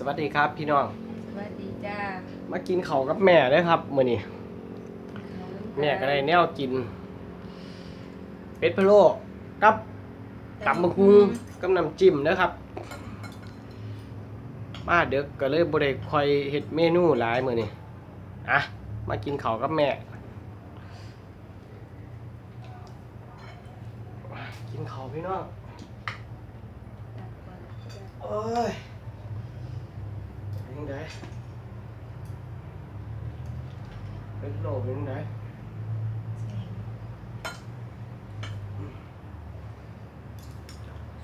สวัสดีครับพี่น้อง สวัสดีจ้ามากินข้าวกับแม่เด้อครับมื้อนี้แม่ก็ได้แนวกิน เป็ดพะโล้กับตำบักหุ่งกับน้ำจิ้มเด้อครับ มาเด็กก็เลยบ่ได้ค่อยเฮ็ดเมนูหลายมื้อนี้อะมากินข้าวกับแม่ กินข้าวพี่น้อง โอ้ย ยังไงเป็นโลกยังไง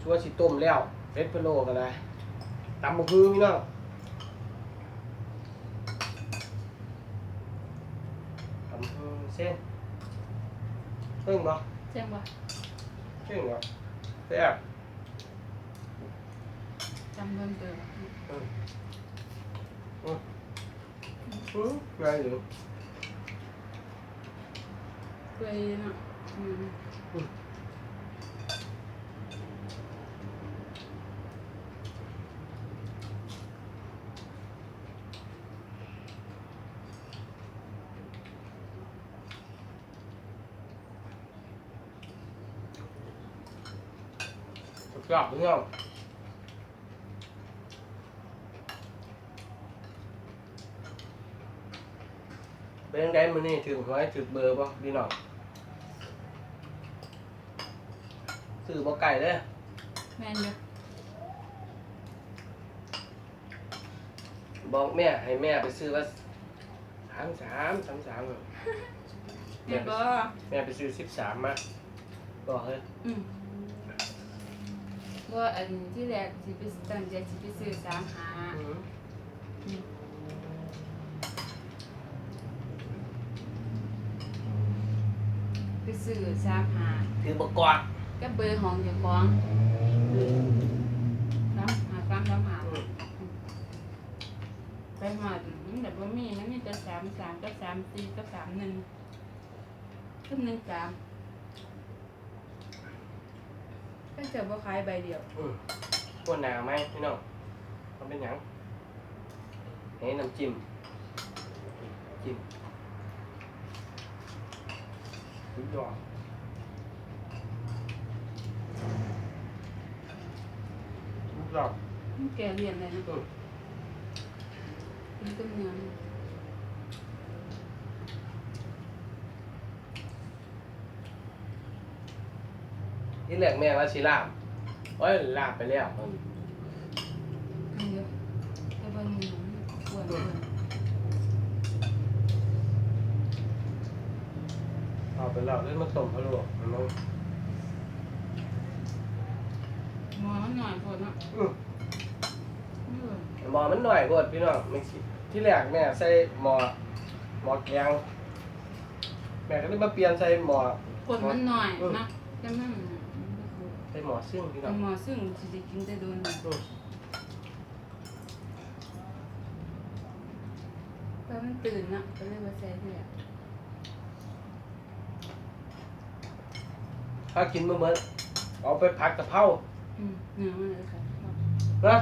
สัวสิต้มแล้วเป็ดพะโล้ก็ได้ตำบักหุ่งพี่น้องตำบักหุ่งเส้นเพิ่งบ่เจ้าบ่เพิ่งบ่แซ่บจำเบิ่งเด้ออืมง่ายอยู่เคยเนาะอื มสุดยอดพี่น้อ เป็นยังไงมื้อนี้ถึงหวยถึงเบอร์บ่พี่น้องซื้อบ่ไก่เด้อแม่นเด้อบอกแม่ให้แม่ไปซื้อว่าสามสามสามสามแม่นบ่แม่ไปซื้อสิบสามมาบอกเลยอืมว่าอันที่แรกสิไปตั้งใจสิไปซื้อสามหาอืม อืมไป ซื้อสามหาถือบ่กวาดกับเบอร์ของเจ้าของน้ำหาสามสามหาอืมไปหอดมันแบบว่ามีมันมีแต่สามสามก็สามสี่ก็สามหนึ่งก็หนึ่งสามก็จะบ่ขายใบเดียวอืมปวดหนาวไหมพี่น้องมันเป็นหยังให้น้ำจิ้มจิ้ม สุดยอดสุดยอดมันแกเรียนเลยนะอืมกินต้มเนื้อที่แรกแม่ว่าสิลาบโอ้ยลาบไปแล้วอืม มันเยอะแต่บางหนูอ้วนอ้วน เอาไปแล้วเล่นมาต้มพะโล้มันต้องหมอมันหน่อยพอเนาะอืมไม่ไหวหมอมันหน่อยกว่าพี่น้องไม่คิดที่แรกแม่ใส่หมอหมอแกงแม่ก็เลยมาเปลี่ยนใส่หมอคนมันหน่อยนะแต่มันใส่หมอซึ่งพี่น้แต่องหมอซึ่งสิได้กินแต่โดนน่ะอืมเพราะมันตื่นนะก็เลยว่าใส่เพื่อ ถ้ากินเมื่อเมื่อเอาไปผัดกะเพราอืมเนื้อมันเลยค่ะนะ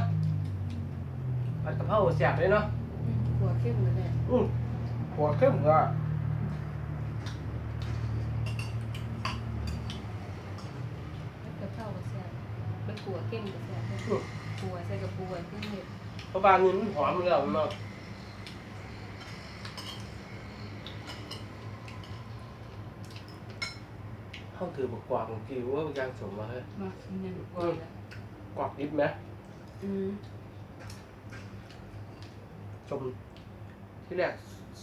ผัดกะเพราแซ่บเลยเนาะอืมหัวเข้มเลยแหละอืมหัวเข้มก็แล้วกระเพราก็แซ่บไปขัวเข้มก็แซ่บอืมขัวใส่กระปูไว้ที่เห็ดเพราะบางนี้มันหอมแล้วเนาะ เข้าถือบอกกวาดของกิวว่ายังสมมาเฮ้ยมาเงินกว่าแล้วกวาดดิบไหมอืมชมที่แรก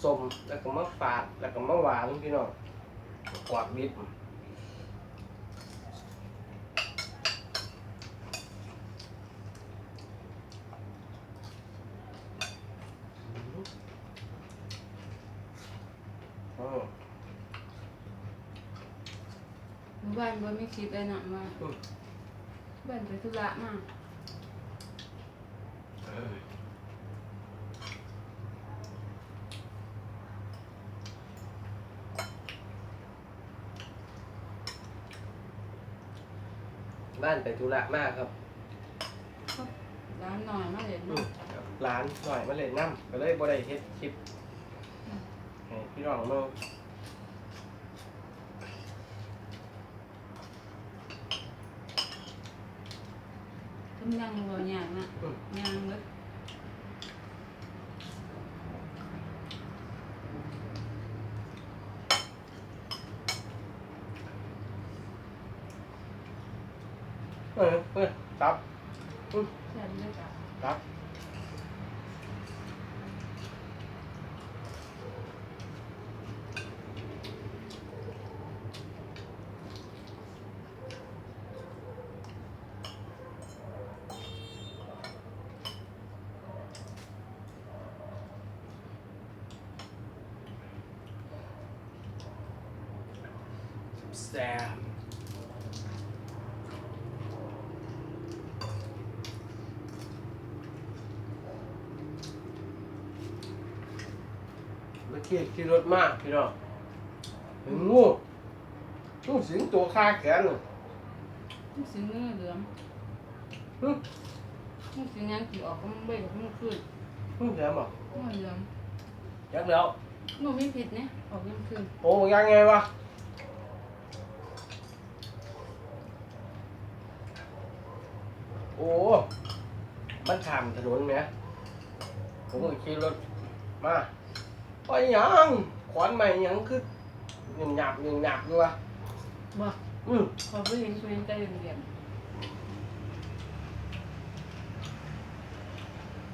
สมแล้วก็มาฝาดแล้วก็มาหวานพี่น้องกวาดดิบ บ้านบ่ไม่คิดเลยนะว่าอืมบ้านไปธุระมาเออบ้านไปธุระมากครับร้านหน่อยมาเห็นอืเนาะมครับร้านหน่อยมาเล่นน้ำก็เลยบ่ได้เฮ็ดคลิปให้พี่น้องเมือง กำลังบ่ย่างนะย่างเลยเออเออครับ แซ่บเลยจ้ะครับ แซ่บเมื่อกี้ขี่รถมากพี่น้องเห็นงูงูสิงตัวคาแขนน่ะมันสิเนื้อเหลืองหึมันสิยังสิออกก็มันเบ่กับมันขึ้นงูแขนบ่มันเหลืองยักแล้วหนูไม่ผิดเนี่ยออกยังขึ้นโอ้ยังไงวะ โอ้ มันขามถนนไหมผมก็ขี่รถมาไปหยังขวานใหม่หยังคือหนึ่งหยาบหนึ่งหยาบอยู่วะบ่อืมพอไปเห็นตัวเองใจเหลี่ยม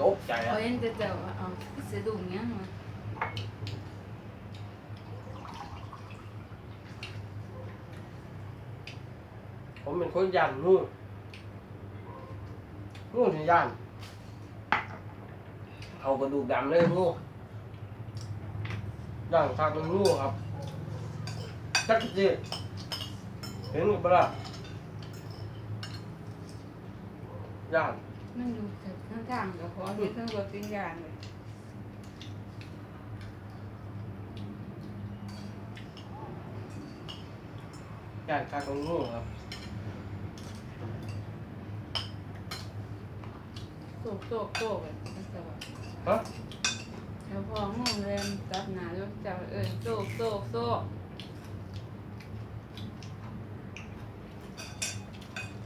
ตกใจๆพอะอเห็นจะเจ้าว่าเอาสะดุ้งเงี้ยมาผมเป็นคนยัน งูงูที่ยันเอากระดูกดำเลยงูย่างคักมันงูครับจักจีเห็นกับปะล่ะย่านมันอยู่แต่ข้างทางก็พอเห็นทั้งรถวิญญาณเลยย่านคักมันงูครับ โศกโศกโศกเลยมันจะว่าฮะแล้วพอห้องแรมจับหนารถจับเอิญโศกโศกโศก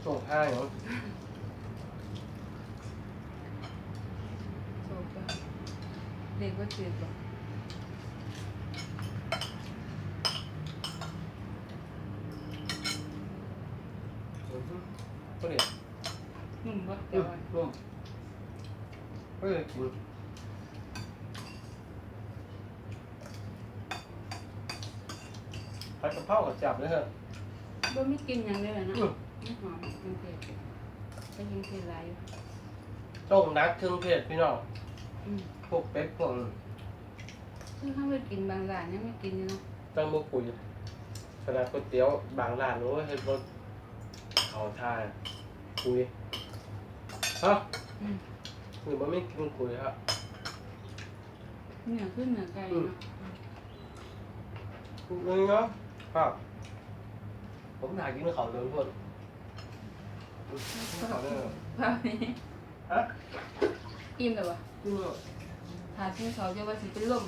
ส่งห้างเหรอโศกก็เด็กก็จืดบ่อือฮึก็เดี๋ยวหนุ่มบ่อืเจ้าม อืมก็เลยกินผัดกะเพรากับจับเลยฮะบ่มีกินอย่างเดียวนะอืมไม่หอมมันเผ็ดก็ยังเผ็ดหลายอยู่ต้มนักเครื่องเทศพี่น้องอืมพวกเป็ดพวกนั้นซึ่งเขาไปกินบางร้านยังไม่กินอยู่เนาะตั้งบุกุยขนาดก๋วยเตี๋ยวบางร้านโอ้ยเฮ็ดบ่เขาท่าคุยฮะอืม คือมันไม่กินคุยครับเนื้อขึ้นเนื้อไก่เนาะนึงเนาะครับผมถ่ายกินเขาวเดินคนเขาเนี่ยพาไปฮะอิ่มแล้วบ่กินเนาะถ้าซื้อเขาจะว่าสิเป็นลม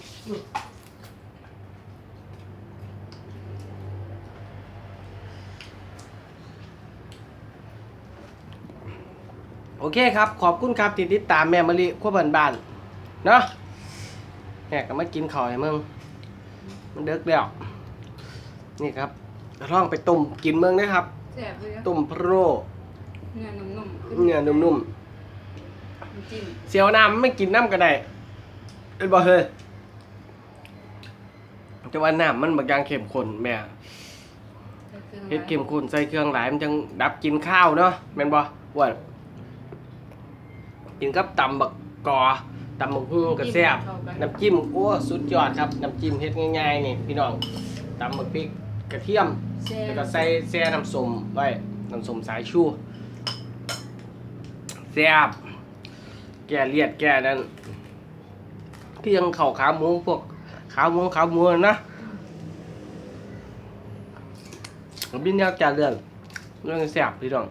โอเคครับ ขอบคุณครับที่ติดตามแม่มะลิขั้วบ้านบ้านๆเนาะแม่ก็มากินข้าวให้มึงมันเด็กแล้วนี่ครับลองไปต้มกินเมืองนะครับแซ่บเลยอะต้มพะโรเนื้อนุ่มๆขึ้เนื้อนุ่มๆจิ้มๆเสียวน้ำไม่กินน้ำก็ได้เป็นบ่เฮ้ยแต่ว่าน้ำมันบางอย่างเข้มข้นแม่เฮ็ดเข้มข้นใส่เครื่องหลายมันจังดับกินข้าวเนาะแม่นบ่อ้วน กินกับตำบักกอตำบักหุ่งก็แซ่บน้ำจิ้มโอ้สุดยอดครับน้ำจิ้มเฮ็ดง่ายๆนี่พี่น้องตำบักพริกกระเทียมแซ่แล้วบก็ใส่แซ่น้ำส้มไว้น้ำส้มสายชูแซ่บแก่เลียดแก่นั่นที่ยังเข่าขาหมูพวกขาหมูขาหมูนะบินยาวจ่าเรื่องเรื่องแซ่บพี่น้อง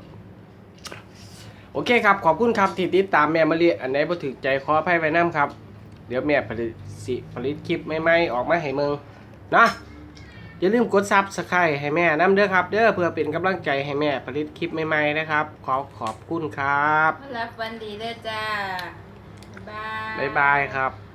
โอเคครับ ขอบคุณครับที่ติดตามแม่มะลิอันไหนบ่ถึกใจขออภัยไว้น้ำครับ เดี๋ยวแม่ผลิตสิผลิตคลิปใหม่ๆออกมาให้มึงนะอย่าลืมกดซับสไครต์ให้แม่น้ำเด้อครับ เด้อเพื่อเป็นกำลังใจให้แม่ผลิตคลิปใหม่ๆนะครับ ขอขอบคุณครับรับวันดีเด้อจ้า บ๊ายบาย บ๊ายบายครับ